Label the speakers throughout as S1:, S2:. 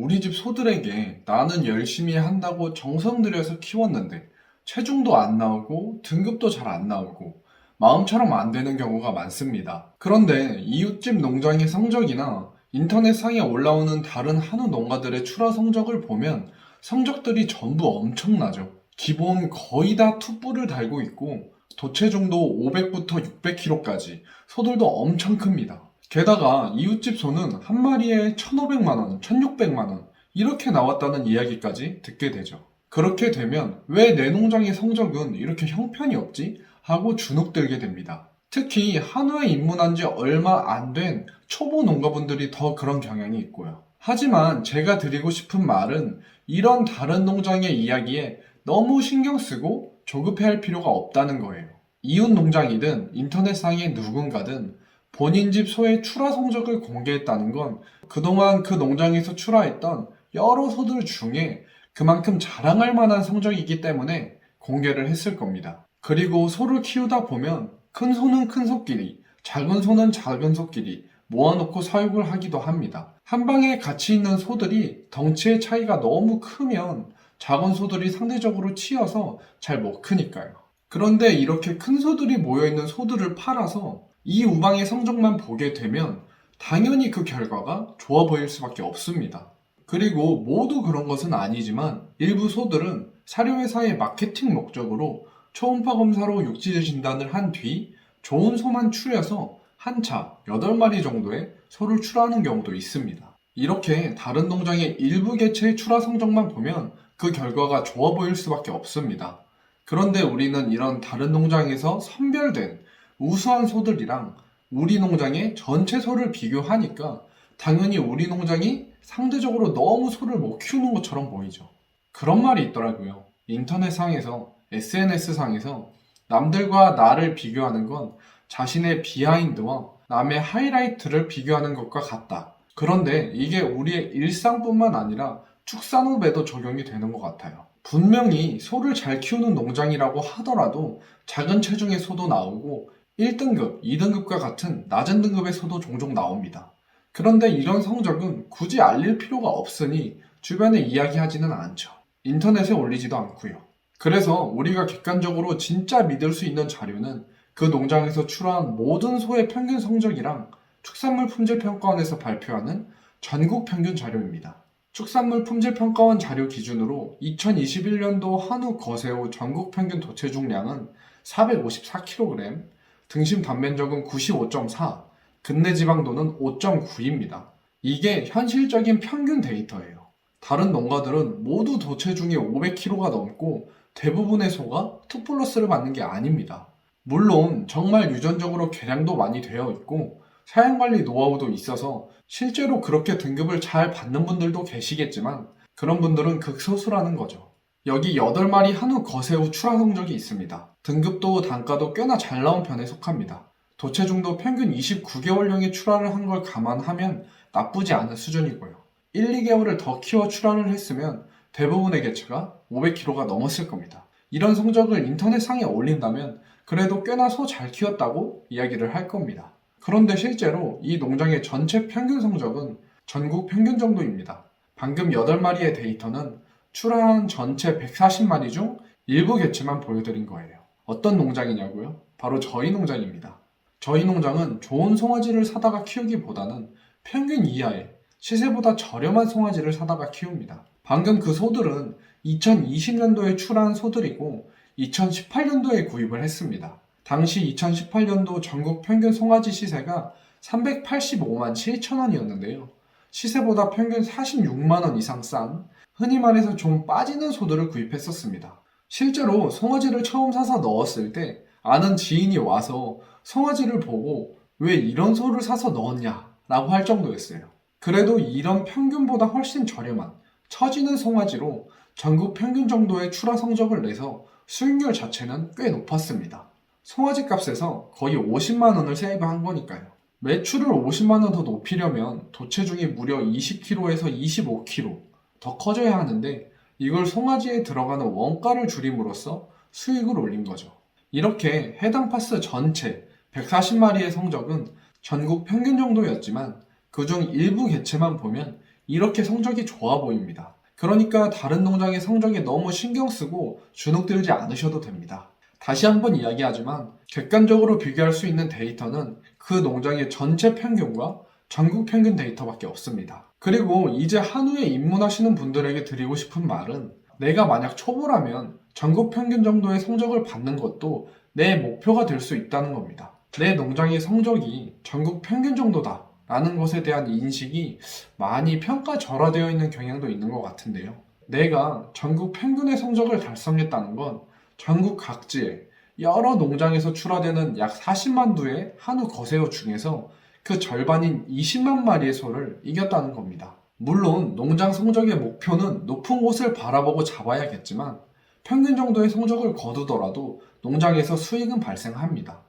S1: 우리 집 소들에게 나는 열심히 한다고 정성 들여서 키웠는데 체중도 안 나오고 등급도 잘 안 나오고 마음처럼 안 되는 경우가 많습니다. 그런데 이웃집 농장의 성적이나 인터넷상에 올라오는 다른 한우 농가들의 출하 성적을 보면 성적들이 전부 엄청나죠. 기본 거의 다 툭불을 달고 있고 도체중도 500부터 600kg까지 소들도 엄청 큽니다. 게다가 이웃집 소는 한 마리에 1,500만 원, 1,600만 원 이렇게 나왔다는 이야기까지 듣게 되죠. 그렇게 되면 왜 내 농장의 성적은 이렇게 형편이 없지? 하고 주눅들게 됩니다. 특히 한우에 입문한 지 얼마 안 된 초보 농가분들이 더 그런 경향이 있고요. 하지만 제가 드리고 싶은 말은 이런 다른 농장의 이야기에 너무 신경 쓰고 조급해 할 필요가 없다는 거예요. 이웃 농장이든 인터넷상의 누군가든 본인 집 소의 출하 성적을 공개했다는 건 그동안 그 농장에서 출하했던 여러 소들 중에 그만큼 자랑할 만한 성적이기 때문에 공개를 했을 겁니다. 그리고 소를 키우다 보면 큰 소는 큰 소끼리, 작은 소는 작은 소끼리 모아놓고 사육을 하기도 합니다. 한 방에 같이 있는 소들이 덩치의 차이가 너무 크면 작은 소들이 상대적으로 치여서 잘 못 크니까요. 그런데 이렇게 큰 소들이 모여있는 소들을 팔아서 이 우방의 성적만 보게 되면 당연히 그 결과가 좋아 보일 수밖에 없습니다. 그리고 모두 그런 것은 아니지만 일부 소들은 사료회사의 마케팅 목적으로 초음파 검사로 육질 진단을 한 뒤 좋은 소만 추려서 한 차 8마리 정도의 소를 출하하는 경우도 있습니다. 이렇게 다른 농장의 일부 개체의 출하 성적만 보면 그 결과가 좋아 보일 수밖에 없습니다. 그런데 우리는 이런 다른 농장에서 선별된 우수한 소들이랑 우리 농장의 전체 소를 비교하니까 당연히 우리 농장이 상대적으로 너무 소를 못 키우는 것처럼 보이죠. 그런 말이 있더라고요. 인터넷상에서, SNS상에서 남들과 나를 비교하는 건 자신의 비하인드와 남의 하이라이트를 비교하는 것과 같다. 그런데 이게 우리의 일상뿐만 아니라 축산업에도 적용이 되는 것 같아요. 분명히 소를 잘 키우는 농장이라고 하더라도 작은 체중의 소도 나오고 1등급, 2등급과 같은 낮은 등급의 소도 종종 나옵니다. 그런데 이런 성적은 굳이 알릴 필요가 없으니 주변에 이야기하지는 않죠. 인터넷에 올리지도 않고요. 그래서 우리가 객관적으로 진짜 믿을 수 있는 자료는 그 농장에서 출하한 모든 소의 평균 성적이랑 축산물 품질평가원에서 발표하는 전국 평균 자료입니다. 축산물 품질평가원 자료 기준으로 2021년도 한우 거새우 전국 평균 도체 중량은 454kg, 등심 단면적은 95.4, 근내 지방도는 5.9입니다. 이게 현실적인 평균 데이터예요. 다른 농가들은 모두 도체중이 500kg가 넘고 대부분의 소가 투플러스를 받는 게 아닙니다. 물론 정말 유전적으로 개량도 많이 되어 있고 사양관리 노하우도 있어서 실제로 그렇게 등급을 잘 받는 분들도 계시겠지만 그런 분들은 극소수라는 거죠. 여기 8마리 한우 거새우 출하 성적이 있습니다. 등급도 단가도 꽤나 잘 나온 편에 속합니다. 도체중도 평균 29개월령의 출하를 한 걸 감안하면 나쁘지 않은 수준이고요. 1, 2개월을 더 키워 출하를 했으면 대부분의 개체가 500kg가 넘었을 겁니다. 이런 성적을 인터넷상에 올린다면 그래도 꽤나 소 잘 키웠다고 이야기를 할 겁니다. 그런데 실제로 이 농장의 전체 평균 성적은 전국 평균 정도입니다. 방금 8마리의 데이터는 출하한 전체 140마리 중 일부 개체만 보여드린 거예요. 어떤 농장이냐고요? 바로 저희 농장입니다. 저희 농장은 좋은 송아지를 사다가 키우기보다는 평균 이하의 시세보다 저렴한 송아지를 사다가 키웁니다. 방금 그 소들은 2020년도에 출하한 소들이고 2018년도에 구입을 했습니다. 당시 2018년도 전국 평균 송아지 시세가 385만 7천 원이었는데요. 시세보다 평균 46만 원 이상 싼 흔히 말해서 좀 빠지는 소들을 구입했었습니다. 실제로 송아지를 처음 사서 넣었을 때 아는 지인이 와서 송아지를 보고 왜 이런 소를 사서 넣었냐 라고 할 정도였어요. 그래도 이런 평균보다 훨씬 저렴한 처지는 송아지로 전국 평균 정도의 출하 성적을 내서 수익률 자체는 꽤 높았습니다. 송아지 값에서 거의 50만 원을 세이브한 거니까요. 매출을 50만 원 더 높이려면 도체중이 무려 20kg에서 25kg 더 커져야 하는데 이걸 송아지에 들어가는 원가를 줄임으로써 수익을 올린 거죠. 이렇게 해당 파스 전체 140마리의 성적은 전국 평균 정도였지만 그중 일부 개체만 보면 이렇게 성적이 좋아 보입니다. 그러니까 다른 농장의 성적에 너무 신경 쓰고 주눅 들지 않으셔도 됩니다. 다시 한번 이야기하지만 객관적으로 비교할 수 있는 데이터는 그 농장의 전체 평균과 전국 평균 데이터밖에 없습니다. 그리고 이제 한우에 입문하시는 분들에게 드리고 싶은 말은 내가 만약 초보라면 전국 평균 정도의 성적을 받는 것도 내 목표가 될 수 있다는 겁니다. 내 농장의 성적이 전국 평균 정도다 라는 것에 대한 인식이 많이 평가절하되어 있는 경향도 있는 것 같은데요. 내가 전국 평균의 성적을 달성했다는 건 전국 각지에 여러 농장에서 출하되는 약 40만 두의 한우 거세어 중에서 그 절반인 20만 마리의 소를 이겼다는 겁니다. 물론 농장 성적의 목표는 높은 곳을 바라보고 잡아야겠지만 평균 정도의 성적을 거두더라도 농장에서 수익은 발생합니다.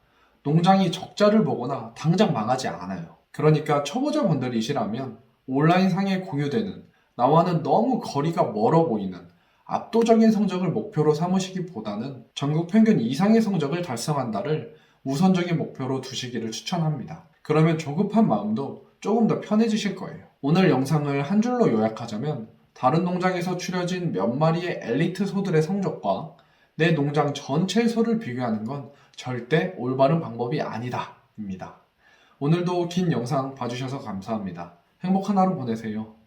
S1: 농장이 적자를 보거나 당장 망하지 않아요. 그러니까 초보자분들이시라면 온라인상에 공유되는 나와는 너무 거리가 멀어 보이는 압도적인 성적을 목표로 삼으시기보다는 전국 평균 이상의 성적을 달성한다를 우선적인 목표로 두시기를 추천합니다. 그러면 조급한 마음도 조금 더 편해지실 거예요. 오늘 영상을 한 줄로 요약하자면 다른 농장에서 추려진 몇 마리의 엘리트 소들의 성적과 내 농장 전체의 소를 비교하는 건 절대 올바른 방법이 아니다. 입니다. 오늘도 긴 영상 봐주셔서 감사합니다. 행복한 하루 보내세요.